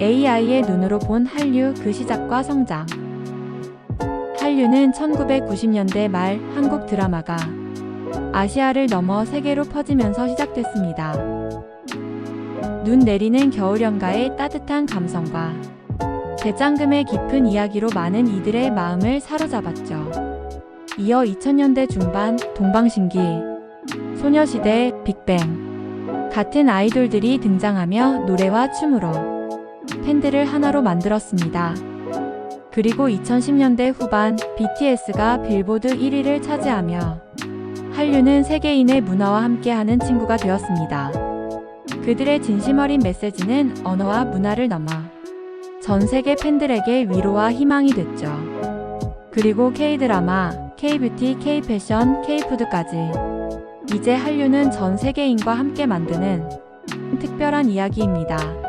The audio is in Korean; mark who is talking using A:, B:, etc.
A: AI의 눈으로 본 한류 그 시작과 성장. 한류는 1990년대 말 한국 드라마가 아시아를 넘어 세계로 퍼지면서 시작됐습니다. 눈 내리는 겨울연가의 따뜻한 감성과 대장금의 깊은 이야기로 많은 이들의 마음을 사로잡았죠. 이어 2000년대 중반 동방신기, 소녀시대, 빅뱅 같은 아이돌들이 등장하며 노래와 춤으로 팬들을 하나로 만들었습니다. 그리고 2010년대 후반 BTS가 빌보드 1위를 차지하며 한류는 세계인의 문화와 함께하는 친구가 되었습니다. 그들의 진심 어린 메시지는 언어와 문화를 넘어 전 세계 팬들에게 위로와 희망이 됐죠. 그리고 K-드라마, K-뷰티, K-패션, K-푸드까지 이제 한류는 전 세계인과 함께 만드는 특별한 이야기입니다.